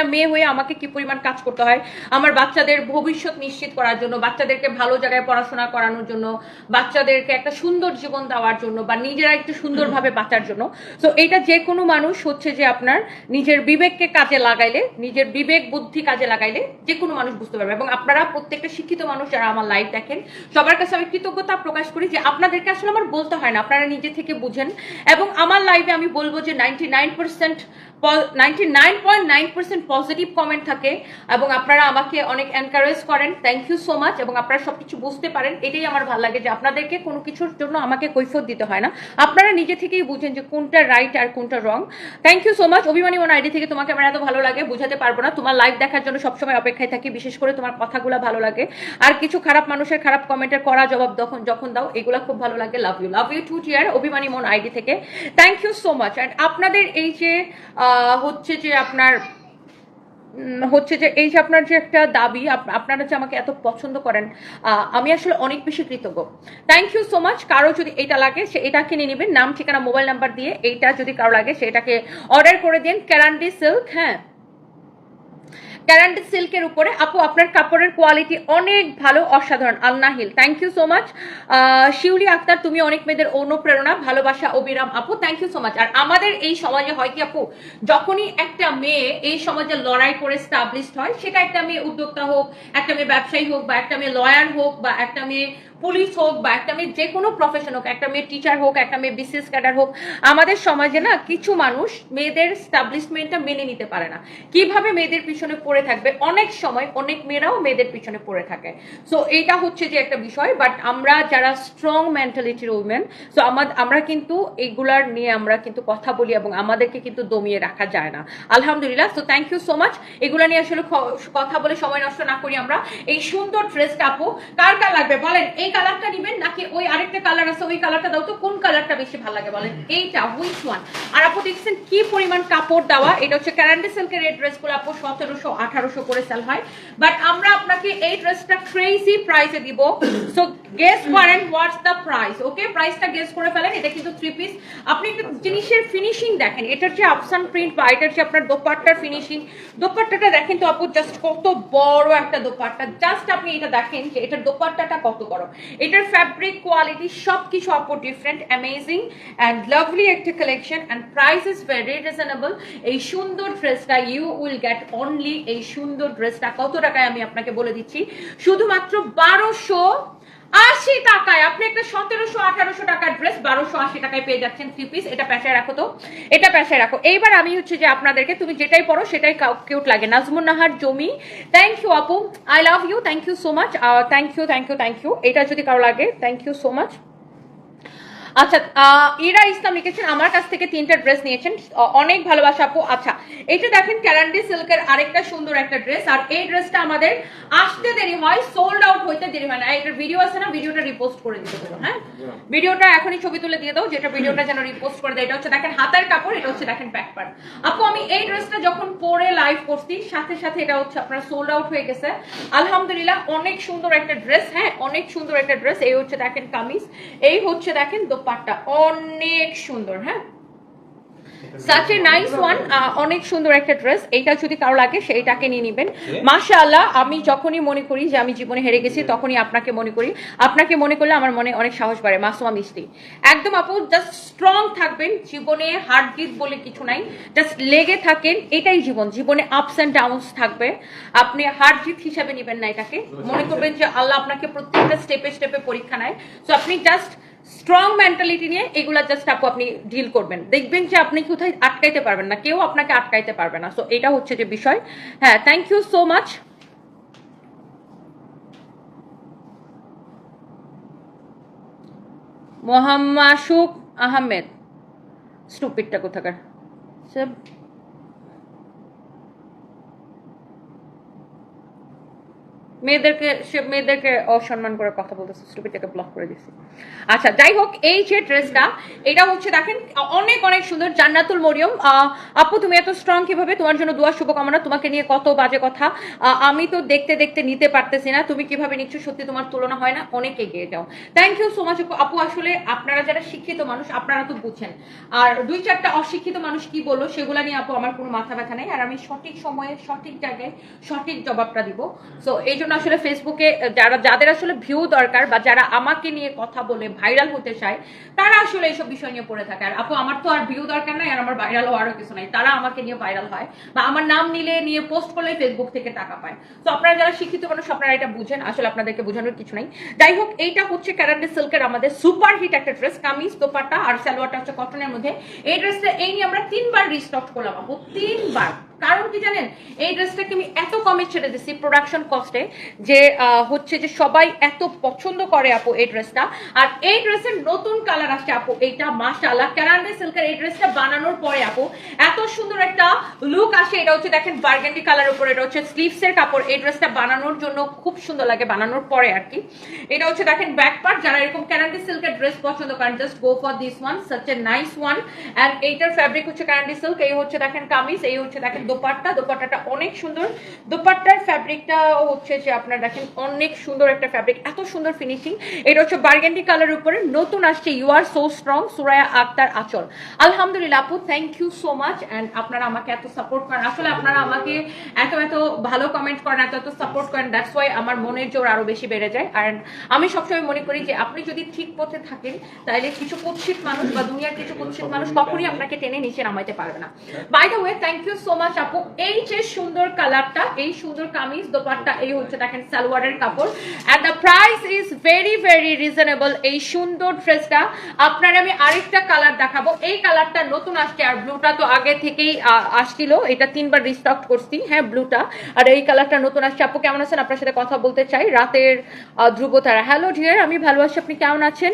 একটা মেয়ে হয়ে আমাকে কি পরিমাণ কাজ করতে হয়? আমার বাচ্চাদের ভবিষ্যৎ নিশ্চিত করার জন্য বাচ্চাদেরকে ভালো জায়গায় পড়াশোনা করানোর জন্য বাচ্চাদেরকে একটা সুন্দর জীবন দেওয়ার জন্য বা নিজেরা একটু সুন্দরভাবে বাঁচার জন্য। তো এটা যে কোনো মানুষ হচ্ছে যে আপনার নিজের বিবেককে কাজে লাগাইলে নিজের বিবেক বুদ্ধি কাজে লাগাইলে যে কোনো মানুষ বুঝতে পারবে। এবং আপনারা প্রত্যেকটা শিক্ষিত মানুষ যারা আমার লাইভ দেখেন সবার কাছে আমি কৃতজ্ঞতা প্রকাশ করি যে আপনাদেরকে আসলে আমার বলতে হয় না আপনারা নিজে থেকে বুঝেন। এবং আমার লাইভে আমি বলব যে ninety nine percent ninety nine point nine percent positive comment থাকে এবং আপনারা আমাকে অনেক এনকারেজ করেন। থ্যাংক ইউ সো মাচ এবং আপনারা সবকিছু বুঝতে পারেন। এটাই আমার ভালো লাগে যে আপনাদেরকে কোনো কিছুর জন্য আমাকে কৈফত দিতে হয় না। আপনারা নিজে থেকেই বুঝেন যে কোনটা রাইট আর কোনটা wrong thank you so much অভিমানী মন আইডি থেকে তোমাকে আমার এত ভালো লাগে, বুঝাতে পারব না। তোমার লাইভ দেখার জন্য সবসময় অপেক্ষায় থাকি, বিশেষ করে তোমার কথাগুলো ভালো লাগে। আর কিছু খারাপ মানুষের খারাপ কমেন্টের করা জবাব যখন যখন দাও, এগুলো খুব ভালো লাগে। Love you love you too টিয়ার অভিমানী মন আইডি থেকে। Thank you so much and আপনাদের এই যে হচ্ছে যে আপনার হচ্ছে যে এই যে আপনার যে একটা দাবি, আপ- আপনারা যে আমাকে এত পছন্দ করেন আমি আসলে অনেক বেশি কৃতজ্ঞ। থ্যাংক ইউ সো মাচ কারও যদি এটা লাগে, সে এটা কিনে নেবেন। নাম, ঠিকানা মোবাইল নাম্বার দিয়ে এইটা যদি কারও লাগে সেটাকে অর্ডার করে দিন। ক্যারান্ডি সিল্ক হ্যাঁ। ক্যারান্ডি সিল্কের উপরে। আপু, আপনার কাপড়ের কোয়ালিটি অনেক ভালো, অসাধারণ। Alnahil thank you so much Shiuli Akter, তুমি অনেক মেয়েদের অনুপ্রেরণা, ভালোবাসা, অবিরাম। আপু থ্যাংক ইউ সো মাচ আর আমাদের এই সমাজে হয় কি আপু, যখনই একটা মেয়ে এই সমাজে লড়াই করে স্টাবলিশড হয়, সেটা একটা মেয়ে উদ্যোক্তা হোক, একটা মেয়ে ব্যবসায়ী হোক, বা একটা মেয়ে লয়ার হোক, বা একটা মেয়ে পুলিশ হোক বা একটা মেয়ে, যে কোনো প্রফেশন হোক, একটা মেয়ে টিচার হোক, একটা মেয়ে বিসিএস ক্যাডার হোক, আমাদের সমাজে না কিছু মানুষ মেয়েদের স্টাবলিশমেন্টটা মেনে নিতে পারে না। কীভাবে মেয়েদের পিছনে পড়ে থাকবে? অনেক সময় অনেক মেয়েরাও মেয়েদের পিছনে পড়ে থাকে। সো এইটা হচ্ছে যে একটা বিষয় বাট আমরা যারা স্ট্রং মেন্টালিটির উইমেন সো আমাদের আমরা কিন্তু এইগুলার নিয়ে আমরা কিন্তু কথা বলি এবং আমাদেরকে কিন্তু দমিয়ে রাখা যায় না। আলহামদুলিল্লাহ so thank you so much এগুলা নিয়ে আসলে কথা বলে সময় নষ্ট না করি আমরা। এই সুন্দর ড্রেসটা আপু, কার কার লাগবে বলেন? এই কালারটা নিবেন নাকি ওই আরেকটা কালার আছে, ওই কালারটা দাও তো, কোন কালারটা বেশি ভালো লাগে বলেন? এইটা হুইচ ওয়ান আর আপু দেখছেন কি পরিমাণ কাপড় দেওয়া? এটা হচ্ছে ক্যারান্ডি সিল্কের এই ড্রেসগুলো আপু সতেরোশো, আঠারোশো করে সেল হয়। বাট আমরা আপনাকে এই ড্রেসটা ক্রেজি প্রাইসে দিব। সো গেস করেন হোয়াটস দ্য প্রাইস ওকে প্রাইসটা গেস করে ফেলেন, এটা কিন্তু থ্রি পিস আপনি একটু জিনিসের ফিনিশিং দেখেন। এটার যে আফসান প্রিন্ট বা এটার যে আপনার দোপাট্টার ফিনিশিং দোপাট্টাটা দেখেন তো আপু জাস্ট কত বড় একটা দোপাট্টা। জাস্ট আপনি এটা দেখেন যে এটার দোপাট্টাটা কত বড় এটার ফ্যাব্রিক কোয়ালিটি সব কিছু অপর ডিফারেন্ট অ্যামেজিং অ্যান্ড লাভলি একটা collection and price is very reasonable এই সুন্দর ড্রেসটা ইউ উইল গেট অনলি এই সুন্দর ড্রেসটা কত টাকায় আমি আপনাকে বলে দিচ্ছি? শুধুমাত্র বারোশো আশি টাকায়, আপনি একটা সতেরোশো, আঠারোশো টাকার ড্রেস বারোশো আশি টাকায় পেয়ে যাচ্ছেন থ্রি পিস এটা পেশায় রাখো তো, এটা পেশায় রাখো। এইবার আমি হচ্ছে যে আপনাদেরকে, তুমি যেটাই পড়ো সেটাই কিউট লাগে। নাজমুন নাহার, জমি থ্যাংক ইউ আপু I love you thank you so much thank you thank you thank you এটা যদি কারও লাগে থ্যাংক ইউ সো মাচ আচ্ছা আহ, ইরা ইসলাম লিখেছেন আমার কাছ থেকে তিনটা ড্রেস নিয়েছেন অনেক ভালোবাসা আপু। আচ্ছা এটা দেখেন ক্যারান্ডি সিল্কের আরেকটা সুন্দর একটা ড্রেস আর এই ড্রেসটা আমাদের আসতে দেরি হয় সোল্ড আউট হইতে দেরি হয় না। এটার ভিডিও আছে না ভিডিওটা রিপোস্ট করে দিতে হ্যাঁ? ভিডিওটা এখনই ছবি তুলে দিয়ে দাও যেটা ভিডিওটা যেন রিপোস্ট করে দেয়। এটা হচ্ছে দেখেন হাতের কাপড় এটা হচ্ছে দেখেন ব্যাক পার্ট আপু আমি এই ড্রেসটা যখন পরে লাইভ করছি সাথে সাথে এটা হচ্ছে আপনার সোল্ড আউট হয়ে গেছে। আলহামদুলিল্লাহ অনেক সুন্দর একটা ড্রেস হ্যাঁ অনেক সুন্দর একটা ড্রেস। এই হচ্ছে দেখেন কামিজ। এই হচ্ছে দেখেন দোপাট্টা অনেক সুন্দর হ্যাঁ? সাচ এ নাইস ওয়ান অনেক সুন্দর একটা ড্রেস এইটা যদি কারও লাগে সেইটাকে নিয়ে নেবেন। মাশাআল্লাহ আমি যখনই মনে করি যে আমি জীবনে হেরে গেছি তখনই আপনাকে মনে করি। আপনাকে মনে করলে আমার মনে অনেক সাহস বাড়ে মাসুমা মিস্ত্রি একদম আপু জাস্ট স্ট্রং থাকবেন। জীবনে হার্ট বলে কিছু নাই। জাস্ট লেগে থাকেন এটাই জীবন। জীবনে আপস অ্যান্ড ডাউনস থাকবে। আপনি হার্ট জিত হিসাবে নেবেন না এটাকে। মনে করবেন যে আল্লাহ আপনাকে প্রত্যেকটা স্টেপে স্টেপে পরীক্ষা নেয়। আপনি জাস্ট স্ট্রং মেন্টালিটি নিয়ে এগুলা জাস্ট আপু আপনি ডিল করবেন। দেখবেন যে আপনি কোথায় আটকাইতে পারবেন না, কেউ আপনাকে আটকাইতে পারবে না। সো এটা হচ্ছে যে বিষয়। হ্যাঁ থ্যাংক ইউ সো মাচ মোহাম্মাসুক আহমেদ স্টুপিডটা কোথাকার? মেয়েদেরকে, সে মেয়েদেরকে অসম্মান করে কথা বলতেছে, স্টুপিটাকে ব্লক করে দিছি। আচ্ছা যাই হোক, এই যে ড্রেসটা, এটা হচ্ছে দেখেন, অনেক অনেক সুন্দর জান্নাতুল মরিয়ম। আপু, তুমি এত স্ট্রং কীভাবে? তোমার জন্য দোয়া, শুভকামনা, তোমাকে নিয়ে কত বাজে কথা। আমি তো দেখতে দেখতে নিতে পারতেছি না। তুমি কীভাবে নিচ্ছ, সত্যি তোমার তুলনা হয় না, অনেক এগিয়ে যাও। থ্যাংক ইউ সো মাচ আপু। আসলে আপনারা যারা শিক্ষিত মানুষ, আপনারা তো বুঝছেন আর দুই, চারটা অশিক্ষিত মানুষ কি বলল, সেগুলা নিয়ে আপু, আমার কোনো মাথা ব্যথা নেই। আর আমি সঠিক সময়ে, সঠিক জায়গায় সঠিক জবাবটা দিব। সো এই জন্য আসলে ফেসবুকে যারা, যাদের আসলে ভিউ দরকার বা যারা আমাকে নিয়ে কথা বলে ভাইরাল হতে চায়, তারা আসলে এইসব বিষয় নিয়ে পড়ে থাকে। আর আপু, আমার তো আর ভিউ দরকার নাই, আর আমার ভাইরাল হওয়ারও কিছু নাই। তারা আমাকে নিয়ে ভাইরাল হয় বা আমার নাম নিলে, নিয়ে পোস্ট করলে ফেসবুক থেকে টাকা পায়। তো আপনারা যারা শিক্ষিত মানুষ, আপনারা এটা বুঝেন। আসলে আপনাদেরকে বোঝানোর কিছু নাই। যাই হোক, এইটা হচ্ছে ক্যারান্ডে সিল্কের আমাদের সুপার হিট একটা ড্রেস কামিজ, দোপাট্টা আর সালোয়ারটা হচ্ছে কটনের মধ্যে। এই ড্রেসটা এই নিয়ে আমরা তিনবার রিস্টক করলাম আপু, তিনবার। কারণ কি জানেন? এই ড্রেসটাকে আমি এত কমে ছেড়ে দিচ্ছি প্রোডাকশন কস্টে যে হচ্ছে যে সবাই এত পছন্দ করে আপু এই ড্রেসটা। আর এই ড্রেসের নতুন কালার আসছে আপু, এইটা মাশাআল্লাহ। ক্যারান্ডে সিল্কের এই ড্রেসটা বানানোর পরে আপু, এত সুন্দর একটা লুক আসে। এটা হচ্ছে দেখেন বার্গেন্ডি কালার উপর, এটা হচ্ছে স্লিভস এর কাপড়। এই ড্রেসটা বানানোর জন্য খুব সুন্দর লাগে বানানোর পরে আর কি। এটা হচ্ছে দেখেন ব্যাক পার্ট যারা এরকম ক্যারান্ডি সিল্কের ড্রেস পছন্দ করেন just go for this one such a nice one and এইটার ফ্যাব্রিক হচ্ছে ক্যারান্ডি সিল্ক, এই হচ্ছে দেখেন কামিজ, এই হচ্ছে দেখেন দোপাট্টা, দোপাট্টাটা অনেক সুন্দর। দোপাট্টার ফ্যাব্রিকটা হচ্ছে যে আপনার দেখেন, অনেক সুন্দর একটা ফ্যাব্রিক এত সুন্দর ফিনিশিং এটা হচ্ছে বার্গেন্ডি কালার উপরে। নতুন আসছে you are so strong Suraiya Akter Achol. আলহামদুলিল্লাহ আপু thank you so much and আপনারা আমাকে এত সাপোর্ট করেন। আসলে আপনারা আমাকে এত এত ভালো কমেন্ট করেন, এত এত সাপোর্ট করেন দ্যাটস ওয়াই আমার মনের জোর আরও বেশি বেড়ে যায়। অ্যান্ড আমি সবসময় মনে করি যে আপনি যদি ঠিক পথে থাকেন তাহলে কিছু কুৎসিত মানুষ বা দুনিয়ার কিছু কুৎসিত মানুষ কখনই আপনাকে টেনে নিচে নামাইতে পারবে না। By the way thank you so much আপু এই যে সুন্দর কালারটা, এই সুন্দর কামিজ এই হচ্ছে দেখেন সালোয়ারের কাপড়। And the price is very very reasonable এই সুন্দর ড্রেসটা। আপনার আমি আরেকটা কালার দেখাবো। এই কালারটা নতুন আসছে, আর ব্লুটা তো আগে থেকেই আসছিল। এটা তিনবার রিস্টক করছি। হ্যাঁ ব্লুটা। আর এই কালারটা নতুন আসছে। আপু, কেমন আছেন? আপনার সাথে কথা বলতে চাই। রাতের ধ্রুবতারা। হ্যালো ডিয়ার আমি ভালো আছি। আপনি কেমন আছেন?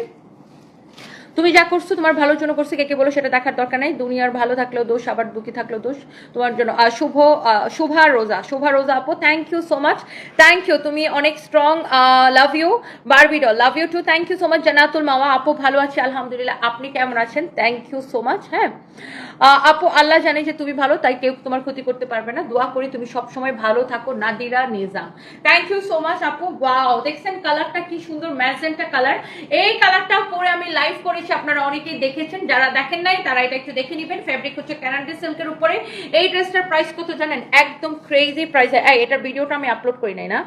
তুমি যা করছ, তোমার ভালোর জন্য করছ, কে কে বলো সেটা দেখার দরকার নাই। দুনিয়ার ভালো থাকলেও দোষ, আবার দুঃখী থাকলেও দোষ। তোমার জন্য শুভ শুভা রোজা শুভা রোজা আপু thank you so much thank you তুমি অনেক strong love you বারবিডো love you too thank you so much Jannatul মামা আপু, ভালো আছি, আলহামদুলিল্লাহ। আপনি কেমন আছেন? থ্যাংক ইউ সো মাচ হ্যাঁ? আপু, আল্লাহ জানে যে তুমি ভালো, তাই কেউ তোমার ক্ষতি করতে পারবে না। দোয়া করি তুমি সবসময় ভালো থাকো, Nadira Nizam. Thank you so much আপু। ওয়াও দেখছেন কালারটা কি সুন্দর ম্যাজেন্টা কালার এই কালারটা পরে আমি লাইভ করেছি। আপনারা অনেকেই দেখেছেন, যারা দেখেন নাই, তারা এটা একটু দেখে নেবেন। ফেব্রিক হচ্ছে ক্যানাডি সিল্কের উপরে। এই ড্রেসটার প্রাইস কত জানেন? একদম ক্রেজি প্রাইস এটার ভিডিওটা আমি আপলোড করি নাই না।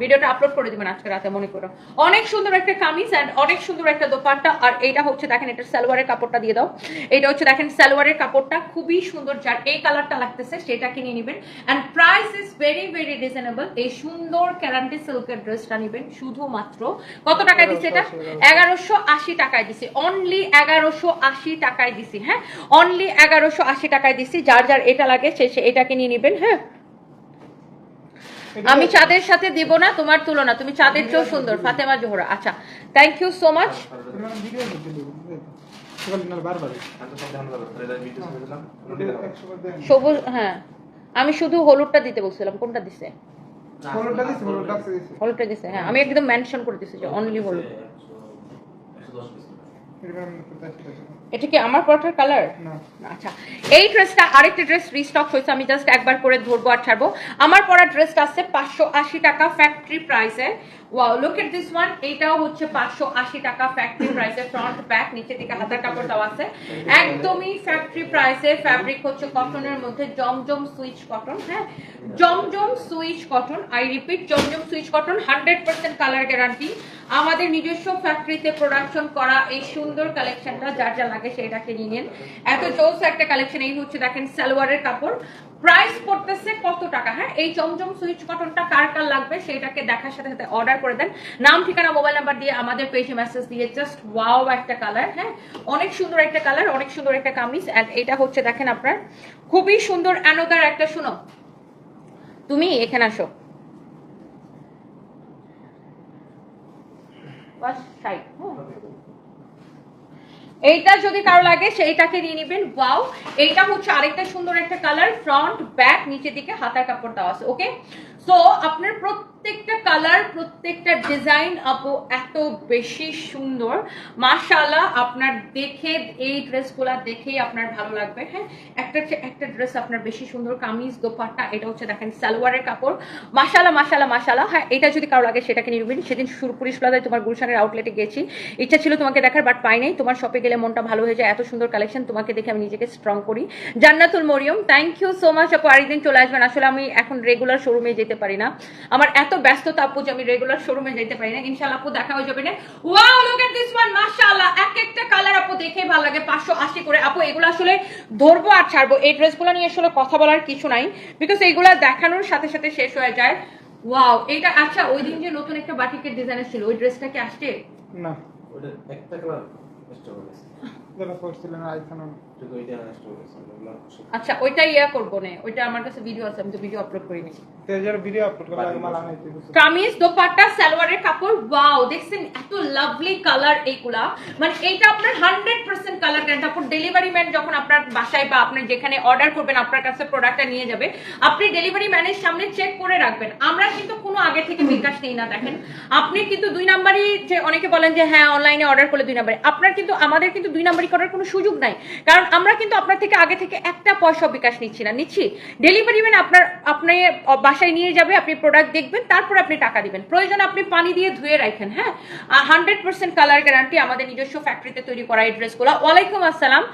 ভিডিওটা আপলোড করে দিবেন আজকে রাতে মনে করো। অনেক সুন্দর একটা কামিজ এন্ড অনেক সুন্দর একটা দোপাট্টা। আর এইটা হচ্ছে দেখেন এটা সালোয়ারের কাপড়টা দিয়ে দাও। এটা হচ্ছে দেখেন সালোয়ারের কাপড়টা। খুবই সুন্দর যার এই কালারটা লাগতেছে সেটা কিনে নেবেন। And price is very very reasonable এই সুন্দর ক্যারান্টি সিল্কের ড্রেসটা নেবেন শুধুমাত্র। কত টাকায় দিচ্ছে এটা? এগারোশো আশি টাকায় দিছি। অনলি এগারোশো আশি টাকায় দিছি হ্যাঁ? অনলি এগারোশো আশি টাকায় দিছি। যার যার এটা লাগে সে সে এটা কিনে নেবেন হ্যাঁ? আমি চাঁদের সাথে দিব না তোমার তুলনা। তুমি চাঁদের চেয়েও সুন্দর। ফাতেমা জোহরা আচ্ছা। থ্যাংক ইউ সো মাচ সবুজ হ্যাঁ। আমি শুধু হলুদটা দিতে বলছিলাম। কোনটা দিছে? হলুদটা দিছে হ্যাঁ। আমি একদম মেনশন করে দিছি যে অনলি হলুদ। এটা কি আমার পরটার কালার আচ্ছা এই ড্রেসটা আরেকটা ড্রেস রিস্টক হয়েছে আমি জাস্ট একবার করে ধরবো আর ছাড়বো। আমার পরা ড্রেসটা আছে পাঁচশো আশি টাকা ফ্যাক্টরি প্রাইসে wow look at this one এইটাও হচ্ছে পাঁচশো আশি টাকা ফ্যাক্টরি প্রাইসে ফ্রন্ট ব্যাক নিচে দিকে হাতার কাপড় দেওয়া আছে। একদমই ফ্যাক্টরি প্রাইসে ফ্যাব্রিক হচ্ছে কটনের মধ্যে জমজম সুইচ কটন হ্যাঁ? Zamzam Swiss cotton I repeat Zamzam Swiss cotton hundred percent colour guarantee আমাদের নিজস্ব ফ্যাক্টরিতে প্রোডাকশন করা এই সুন্দর কালেকশনটা যার যা লাগে সেটাকে নিয়ে নিন। এত জোস একটা কালেকশন এই হচ্ছে দেখেন সালোয়ারের কাপড়। প্রাইস পড়তেছে কত টাকা? হ্যাঁ এই চমচম সুইচ কটনটা কার কার লাগবে সেটাকে দেখার সাথে সাথে অর্ডার করে দেন। নাম, ঠিকানা মোবাইল নাম্বার দিয়ে আমাদের পেজে মেসেজ দিয়ে জাস্ট ওয়াও একটা কালার হ্যাঁ? অনেক সুন্দর একটা কালার অনেক সুন্দর একটা কামিজ অ্যান্ড এটা হচ্ছে দেখেন আপনার খুবই সুন্দর অ্যানোদার একটা, শুনো। তুমি এখানে আসো। সাইড এইটা যদি কারও লাগে, সেইটাকে নিয়ে নেবেন। ওয়াও এইটা হচ্ছে আরেকটা সুন্দর একটা কালার ফ্রন্ট ব্যাক নিচের দিকে হাতার কাপড় দেওয়া আছে ওকে সো আপনার প্রত্যেকটা কালার প্রত্যেকটা ডিজাইন আপু এত বেশি সুন্দর। মাশাআল্লাহ, আপনার দেখে, এই ড্রেসগুলো দেখেই আপনার ভালো লাগবে হ্যাঁ? একটা একটা ড্রেস আপনার বেশি সুন্দর, কামিজ, দোপাট্টা, এটা হচ্ছে দেখেন সালোয়ারের কাপড়। মাশাআল্লাহ মাশাআল্লাহ মাশাআল্লাহ হ্যাঁ এটা যদি কারও লাগে, সেটাকে নেবেন। সেদিন সুরপুরিশ প্লাজায় তোমার গুলশানের আউটলেটে গেছি। ইচ্ছা ছিল তোমাকে দেখার বাট পাই নাই। তোমার শপে গেলে মনটা ভালো হয়ে যায়। এত সুন্দর কালেকশন তোমাকে দেখে আমি নিজেকে স্ট্রং করি। Jannatul Mariam thank you so much আপু। আরেকদিন চলে আসবেন। আসলে আমি এখন রেগুলার শোরুমে যেতে পারি না। আমার এত ব্যস্ততা আপু যে আমি রেগুলার শোরুমে যেতে পারি না। ইনশাআল্লাহ আপু দেখা হয়ে যাবে না। Wow look at this one মাশাআল্লাহ এক একটা কালার আপু দেখে ভালো লাগে। 580 করে। আপু এগুলো আসলে ধরবো আর ছাড়বো। এই ড্রেসগুলো নিয়ে আসলে কথা বলার কিছু নাই। বিকজ এইগুলা দেখানোর সাথে সাথে শেষ হয়ে যায়। ওয়াও এটা আচ্ছা ওই দিন যে নতুন একটা বাটিকের ডিজাইন ছিল ওই ড্রেসটা কি আসছে? না। ওটা একটা কালার করছিলেন আইফোন। ওইটা আচ্ছা ওইটাই ইয়া করব না। ওইটা আমার কাছে ভিডিও আছে আমি তো ভিডিও আপলোড করিনি। ভিডিও আপলোড কামিজ দোপাট্টা সালোয়ারের কাপড় ওয়াও দেখছেন এত লাভলি কালার এইগুলা। মানে এইটা আপনার হান্ড্রেড পার্সেন্ট কালার গ্যারান্টি তারপর ডেলিভারি ম্যান যখন আপনার বাসায় বা আপনি যেখানে অর্ডার করবেন আপনার কাছে প্রোডাক্টটা নিয়ে যাবে আপনি ডেলিভারি ম্যানের সামনে চেক করে রাখবেন। আমরা কিন্তু কোনো আগে থেকে বিকাশ নেই না দেখেন। আপনি কিন্তু দুই নাম্বারই যে অনেকে বলেন যে হ্যাঁ অনলাইনে অর্ডার করলে দুই নাম্বারে আপনার কিন্তু আমাদের কিন্তু দুই নাম্বারই করার কোনো সুযোগ নাই। কারণ আমরা কিন্তু আপনার থেকে আগে থেকে একটা পয়সা বিকাশ নিচ্ছি না। নিচ্ছি ডেলিভারি ম্যান আপনার আপনার বাসায় নিয়ে যাবে, আপনি প্রোডাক্ট দেখবেন, তারপরে আপনি টাকা দিবেন। প্রয়োজন আপনি পানি দিয়ে ধুয়ে রাখেন হ্যাঁ? হান্ড্রেড পার্সেন্ট কালার গ্যারান্টি আমাদের নিজস্ব ফ্যাক্টরিতে তৈরি করা এই ড্রেসগুলো ওয়ালাইকুম আসসালাম।